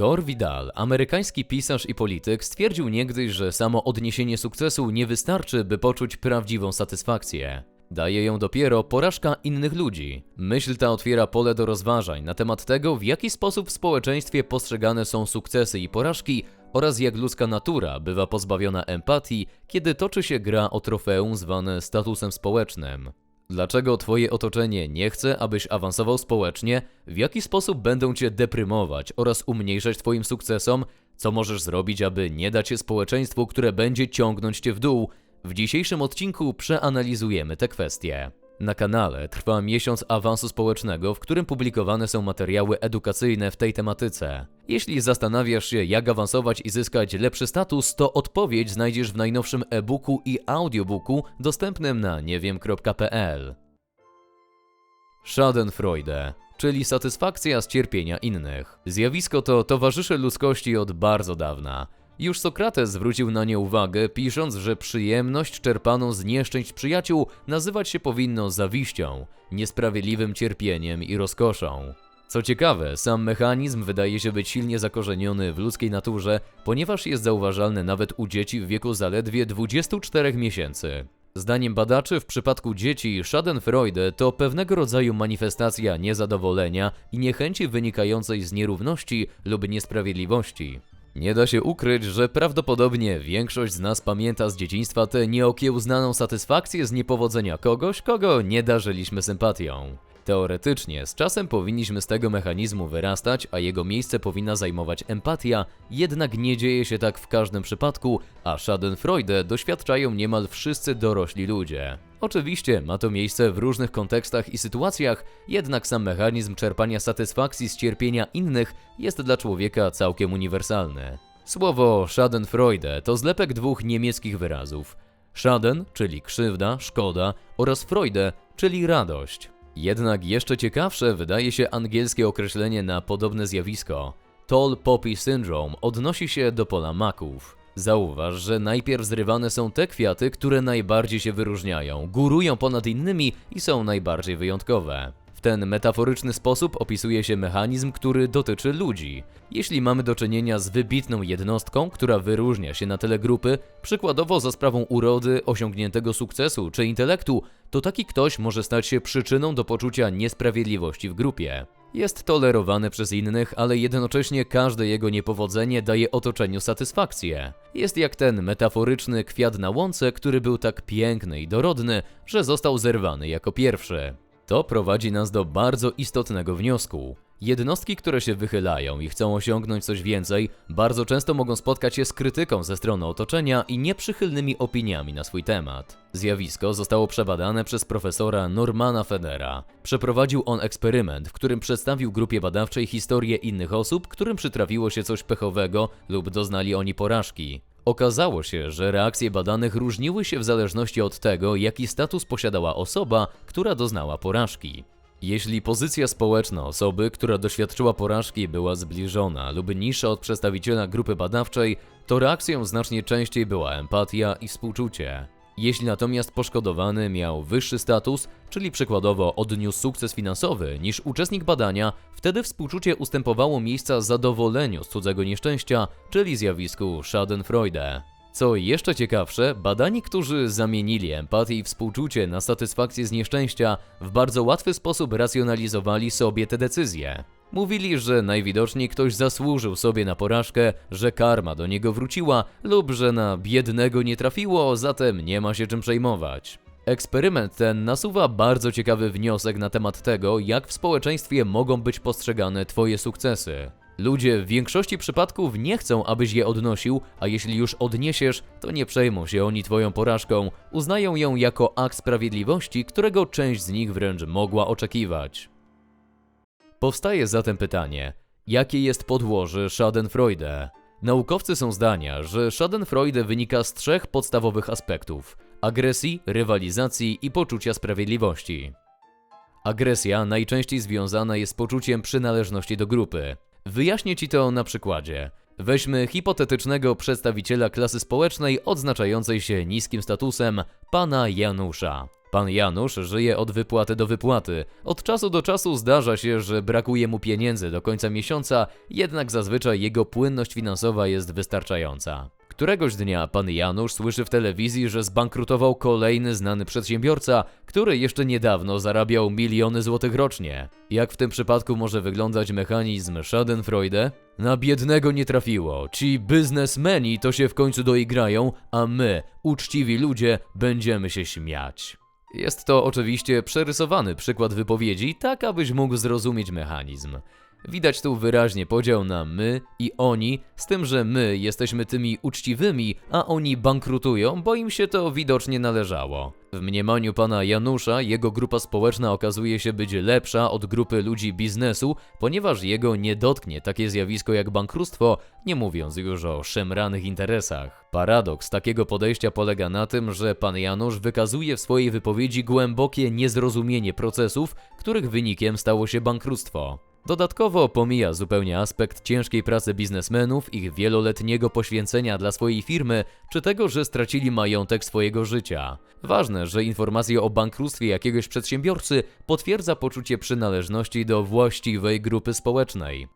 Gore Vidal, amerykański pisarz i polityk, stwierdził niegdyś, że samo odniesienie sukcesu nie wystarczy, by poczuć prawdziwą satysfakcję. Daje ją dopiero porażka innych ludzi. Myśl ta otwiera pole do rozważań na temat tego, w jaki sposób w społeczeństwie postrzegane są sukcesy i porażki oraz jak ludzka natura bywa pozbawiona empatii, kiedy toczy się gra o trofeum zwane statusem społecznym. Dlaczego twoje otoczenie nie chce, abyś awansował społecznie? W jaki sposób będą cię deprymować oraz umniejszać twoim sukcesom? Co możesz zrobić, aby nie dać się społeczeństwu, które będzie ciągnąć cię w dół? W dzisiejszym odcinku przeanalizujemy te kwestie. Na kanale trwa miesiąc awansu społecznego, w którym publikowane są materiały edukacyjne w tej tematyce. Jeśli zastanawiasz się, jak awansować i zyskać lepszy status, to odpowiedź znajdziesz w najnowszym e-booku i audiobooku dostępnym na niewiem.pl. Schadenfreude, czyli satysfakcja z cierpienia innych. Zjawisko to towarzyszy ludzkości od bardzo dawna. Już Sokrates zwrócił na nie uwagę, pisząc, że przyjemność czerpaną z nieszczęść przyjaciół nazywać się powinno zawiścią, niesprawiedliwym cierpieniem i rozkoszą. Co ciekawe, sam mechanizm wydaje się być silnie zakorzeniony w ludzkiej naturze, ponieważ jest zauważalny nawet u dzieci w wieku zaledwie 24 miesięcy. Zdaniem badaczy w przypadku dzieci Schadenfreude to pewnego rodzaju manifestacja niezadowolenia i niechęci wynikającej z nierówności lub niesprawiedliwości. Nie da się ukryć, że prawdopodobnie większość z nas pamięta z dzieciństwa tę nieokiełznaną satysfakcję z niepowodzenia kogoś, kogo nie darzyliśmy sympatią. Teoretycznie z czasem powinniśmy z tego mechanizmu wyrastać, a jego miejsce powinna zajmować empatia, jednak nie dzieje się tak w każdym przypadku, a Schadenfreude doświadczają niemal wszyscy dorośli ludzie. Oczywiście ma to miejsce w różnych kontekstach i sytuacjach, jednak sam mechanizm czerpania satysfakcji z cierpienia innych jest dla człowieka całkiem uniwersalny. Słowo Schadenfreude to zlepek dwóch niemieckich wyrazów. Schaden, czyli krzywda, szkoda, oraz Freude, czyli radość. Jednak jeszcze ciekawsze wydaje się angielskie określenie na podobne zjawisko. Tall Poppy Syndrome odnosi się do pola maków. Zauważ, że najpierw zrywane są te kwiaty, które najbardziej się wyróżniają, górują ponad innymi i są najbardziej wyjątkowe. W ten metaforyczny sposób opisuje się mechanizm, który dotyczy ludzi. Jeśli mamy do czynienia z wybitną jednostką, która wyróżnia się na tle grupy, przykładowo za sprawą urody, osiągniętego sukcesu czy intelektu, to taki ktoś może stać się przyczyną do poczucia niesprawiedliwości w grupie. Jest tolerowany przez innych, ale jednocześnie każde jego niepowodzenie daje otoczeniu satysfakcję. Jest jak ten metaforyczny kwiat na łące, który był tak piękny i dorodny, że został zerwany jako pierwszy. To prowadzi nas do bardzo istotnego wniosku. Jednostki, które się wychylają i chcą osiągnąć coś więcej, bardzo często mogą spotkać się z krytyką ze strony otoczenia i nieprzychylnymi opiniami na swój temat. Zjawisko zostało przebadane przez profesora Normana Federa. Przeprowadził on eksperyment, w którym przedstawił grupie badawczej historię innych osób, którym przytrafiło się coś pechowego lub doznali oni porażki. Okazało się, że reakcje badanych różniły się w zależności od tego, jaki status posiadała osoba, która doznała porażki. Jeśli pozycja społeczna osoby, która doświadczyła porażki, była zbliżona lub niższa od przedstawiciela grupy badawczej, to reakcją znacznie częściej była empatia i współczucie. Jeśli natomiast poszkodowany miał wyższy status, czyli przykładowo odniósł sukces finansowy niż uczestnik badania, wtedy współczucie ustępowało miejsca zadowoleniu z cudzego nieszczęścia, czyli zjawisku Schadenfreude. Co jeszcze ciekawsze, badani, którzy zamienili empatię i współczucie na satysfakcję z nieszczęścia, w bardzo łatwy sposób racjonalizowali sobie te decyzje. Mówili, że najwidoczniej ktoś zasłużył sobie na porażkę, że karma do niego wróciła lub że na biednego nie trafiło, zatem nie ma się czym przejmować. Eksperyment ten nasuwa bardzo ciekawy wniosek na temat tego, jak w społeczeństwie mogą być postrzegane Twoje sukcesy. Ludzie w większości przypadków nie chcą, abyś je odnosił, a jeśli już odniesiesz, to nie przejmą się oni Twoją porażką. Uznają ją jako akt sprawiedliwości, którego część z nich wręcz mogła oczekiwać. Powstaje zatem pytanie, jakie jest podłoże Schadenfreude? Naukowcy są zdania, że Schadenfreude wynika z trzech podstawowych aspektów: agresji, rywalizacji i poczucia sprawiedliwości. Agresja najczęściej związana jest z poczuciem przynależności do grupy. Wyjaśnię ci to na przykładzie. Weźmy hipotetycznego przedstawiciela klasy społecznej odznaczającej się niskim statusem, pana Janusza. Pan Janusz żyje od wypłaty do wypłaty. Od czasu do czasu zdarza się, że brakuje mu pieniędzy do końca miesiąca, jednak zazwyczaj jego płynność finansowa jest wystarczająca. Któregoś dnia pan Janusz słyszy w telewizji, że zbankrutował kolejny znany przedsiębiorca, który jeszcze niedawno zarabiał miliony złotych rocznie. Jak w tym przypadku może wyglądać mechanizm Schadenfreude? Na biednego nie trafiło. Ci biznesmeni to się w końcu doigrają, a my, uczciwi ludzie, będziemy się śmiać. Jest to oczywiście przerysowany przykład wypowiedzi, tak abyś mógł zrozumieć mechanizm. Widać tu wyraźnie podział na my i oni, z tym, że my jesteśmy tymi uczciwymi, a oni bankrutują, bo im się to widocznie należało. W mniemaniu pana Janusza jego grupa społeczna okazuje się być lepsza od grupy ludzi biznesu, ponieważ jego nie dotknie takie zjawisko jak bankructwo, nie mówiąc już o szemranych interesach. Paradoks takiego podejścia polega na tym, że pan Janusz wykazuje w swojej wypowiedzi głębokie niezrozumienie procesów, których wynikiem stało się bankructwo. Dodatkowo pomija zupełnie aspekt ciężkiej pracy biznesmenów, ich wieloletniego poświęcenia dla swojej firmy, czy tego, że stracili majątek swojego życia. Ważne, że informacja o bankructwie jakiegoś przedsiębiorcy potwierdza poczucie przynależności do właściwej grupy społecznej.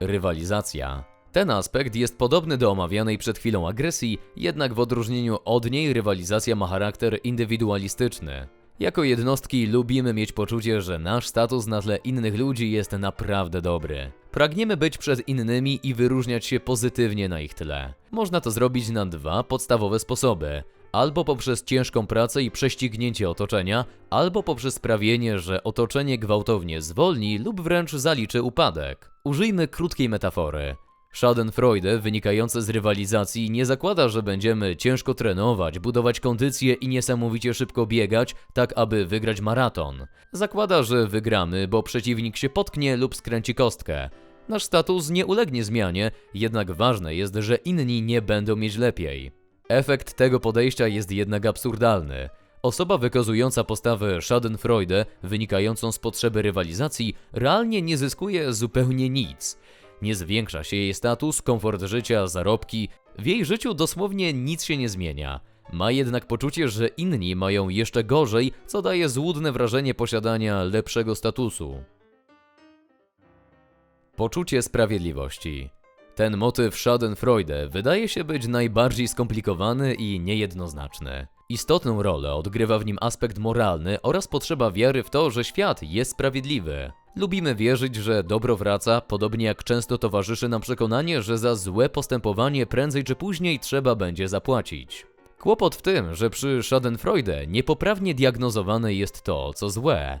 Rywalizacja. Ten aspekt jest podobny do omawianej przed chwilą agresji, jednak w odróżnieniu od niej rywalizacja ma charakter indywidualistyczny. Jako jednostki lubimy mieć poczucie, że nasz status na tle innych ludzi jest naprawdę dobry. Pragniemy być przed innymi i wyróżniać się pozytywnie na ich tle. Można to zrobić na dwa podstawowe sposoby. Albo poprzez ciężką pracę i prześcignięcie otoczenia, albo poprzez sprawienie, że otoczenie gwałtownie zwolni lub wręcz zaliczy upadek. Użyjmy krótkiej metafory. Schadenfreude wynikające z rywalizacji nie zakłada, że będziemy ciężko trenować, budować kondycję i niesamowicie szybko biegać, tak aby wygrać maraton. Zakłada, że wygramy, bo przeciwnik się potknie lub skręci kostkę. Nasz status nie ulegnie zmianie, jednak ważne jest, że inni nie będą mieć lepiej. Efekt tego podejścia jest jednak absurdalny. Osoba wykazująca postawę Schadenfreude, wynikającą z potrzeby rywalizacji, realnie nie zyskuje zupełnie nic. Nie zwiększa się jej status, komfort życia, zarobki. W jej życiu dosłownie nic się nie zmienia. Ma jednak poczucie, że inni mają jeszcze gorzej, co daje złudne wrażenie posiadania lepszego statusu. Poczucie sprawiedliwości. Ten motyw Schadenfreude wydaje się być najbardziej skomplikowany i niejednoznaczny. Istotną rolę odgrywa w nim aspekt moralny oraz potrzeba wiary w to, że świat jest sprawiedliwy. Lubimy wierzyć, że dobro wraca, podobnie jak często towarzyszy nam przekonanie, że za złe postępowanie prędzej czy później trzeba będzie zapłacić. Kłopot w tym, że przy Schadenfreude niepoprawnie diagnozowane jest to, co złe.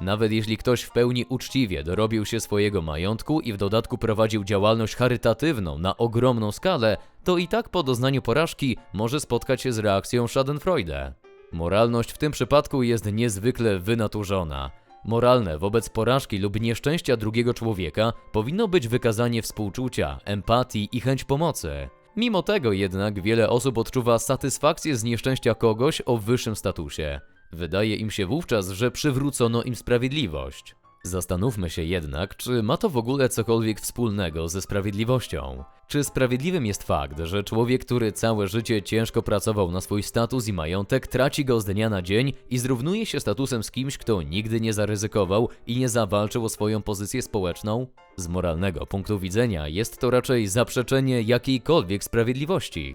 Nawet jeśli ktoś w pełni uczciwie dorobił się swojego majątku i w dodatku prowadził działalność charytatywną na ogromną skalę, to i tak po doznaniu porażki może spotkać się z reakcją Schadenfreude. Moralność w tym przypadku jest niezwykle wynaturzona. Moralne wobec porażki lub nieszczęścia drugiego człowieka powinno być wykazanie współczucia, empatii i chęć pomocy. Mimo tego jednak wiele osób odczuwa satysfakcję z nieszczęścia kogoś o wyższym statusie. Wydaje im się wówczas, że przywrócono im sprawiedliwość. Zastanówmy się jednak, czy ma to w ogóle cokolwiek wspólnego ze sprawiedliwością. Czy sprawiedliwym jest fakt, że człowiek, który całe życie ciężko pracował na swój status i majątek, traci go z dnia na dzień i zrównuje się statusem z kimś, kto nigdy nie zaryzykował i nie zawalczył o swoją pozycję społeczną? Z moralnego punktu widzenia jest to raczej zaprzeczenie jakiejkolwiek sprawiedliwości.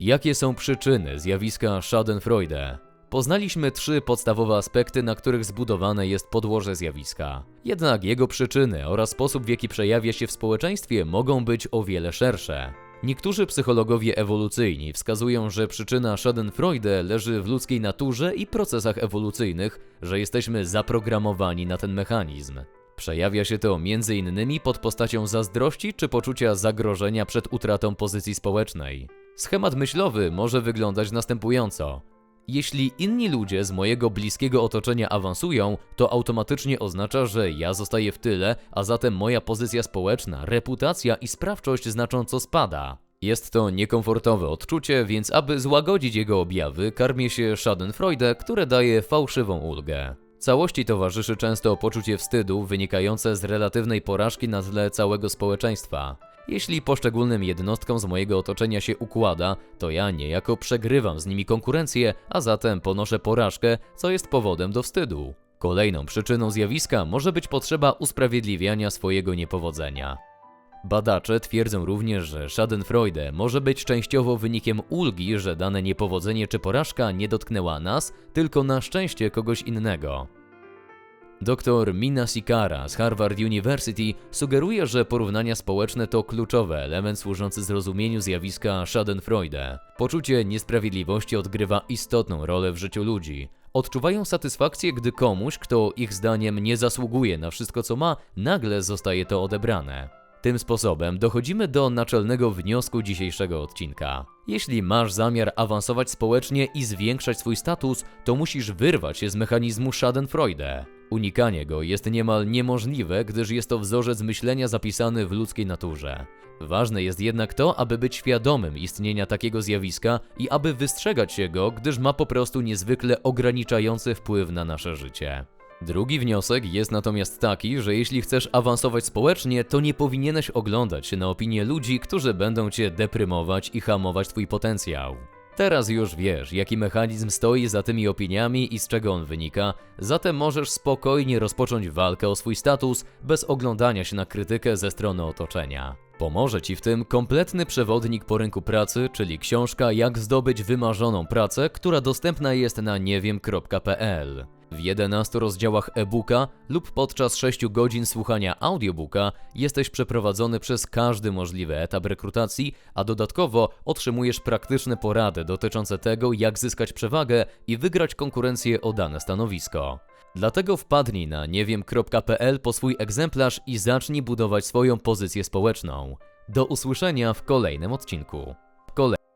Jakie są przyczyny zjawiska Schadenfreude? Poznaliśmy trzy podstawowe aspekty, na których zbudowane jest podłoże zjawiska. Jednak jego przyczyny oraz sposób, w jaki przejawia się w społeczeństwie, mogą być o wiele szersze. Niektórzy psychologowie ewolucyjni wskazują, że przyczyna Schadenfreude leży w ludzkiej naturze i procesach ewolucyjnych, że jesteśmy zaprogramowani na ten mechanizm. Przejawia się to m.in. pod postacią zazdrości czy poczucia zagrożenia przed utratą pozycji społecznej. Schemat myślowy może wyglądać następująco. Jeśli inni ludzie z mojego bliskiego otoczenia awansują, to automatycznie oznacza, że ja zostaję w tyle, a zatem moja pozycja społeczna, reputacja i sprawczość znacząco spada. Jest to niekomfortowe odczucie, więc aby złagodzić jego objawy, karmię się Schadenfreude, które daje fałszywą ulgę. Całości towarzyszy często poczucie wstydu wynikające z relatywnej porażki na tle całego społeczeństwa. Jeśli poszczególnym jednostkom z mojego otoczenia się układa, to ja niejako przegrywam z nimi konkurencję, a zatem ponoszę porażkę, co jest powodem do wstydu. Kolejną przyczyną zjawiska może być potrzeba usprawiedliwiania swojego niepowodzenia. Badacze twierdzą również, że Schadenfreude może być częściowo wynikiem ulgi, że dane niepowodzenie czy porażka nie dotknęła nas, tylko na szczęście kogoś innego. Dr Mina Sikara z Harvard University sugeruje, że porównania społeczne to kluczowy element służący zrozumieniu zjawiska Schadenfreude. Poczucie niesprawiedliwości odgrywa istotną rolę w życiu ludzi. Odczuwają satysfakcję, gdy komuś, kto ich zdaniem nie zasługuje na wszystko co ma, nagle zostaje to odebrane. Tym sposobem dochodzimy do naczelnego wniosku dzisiejszego odcinka. Jeśli masz zamiar awansować społecznie i zwiększać swój status, to musisz wyrwać się z mechanizmu Schadenfreude. Unikanie go jest niemal niemożliwe, gdyż jest to wzorzec myślenia zapisany w ludzkiej naturze. Ważne jest jednak to, aby być świadomym istnienia takiego zjawiska i aby wystrzegać się go, gdyż ma po prostu niezwykle ograniczający wpływ na nasze życie. Drugi wniosek jest natomiast taki, że jeśli chcesz awansować społecznie, to nie powinieneś oglądać się na opinie ludzi, którzy będą cię deprymować i hamować twój potencjał. Teraz już wiesz, jaki mechanizm stoi za tymi opiniami i z czego on wynika, zatem możesz spokojnie rozpocząć walkę o swój status bez oglądania się na krytykę ze strony otoczenia. Pomoże Ci w tym kompletny przewodnik po rynku pracy, czyli książka Jak zdobyć wymarzoną pracę, która dostępna jest na niewiem.pl. W 11 rozdziałach e-booka lub podczas 6 godzin słuchania audiobooka jesteś przeprowadzony przez każdy możliwy etap rekrutacji, a dodatkowo otrzymujesz praktyczne porady dotyczące tego, jak zyskać przewagę i wygrać konkurencję o dane stanowisko. Dlatego wpadnij na niewiem.pl po swój egzemplarz i zacznij budować swoją pozycję społeczną. Do usłyszenia w kolejnym odcinku. W kole-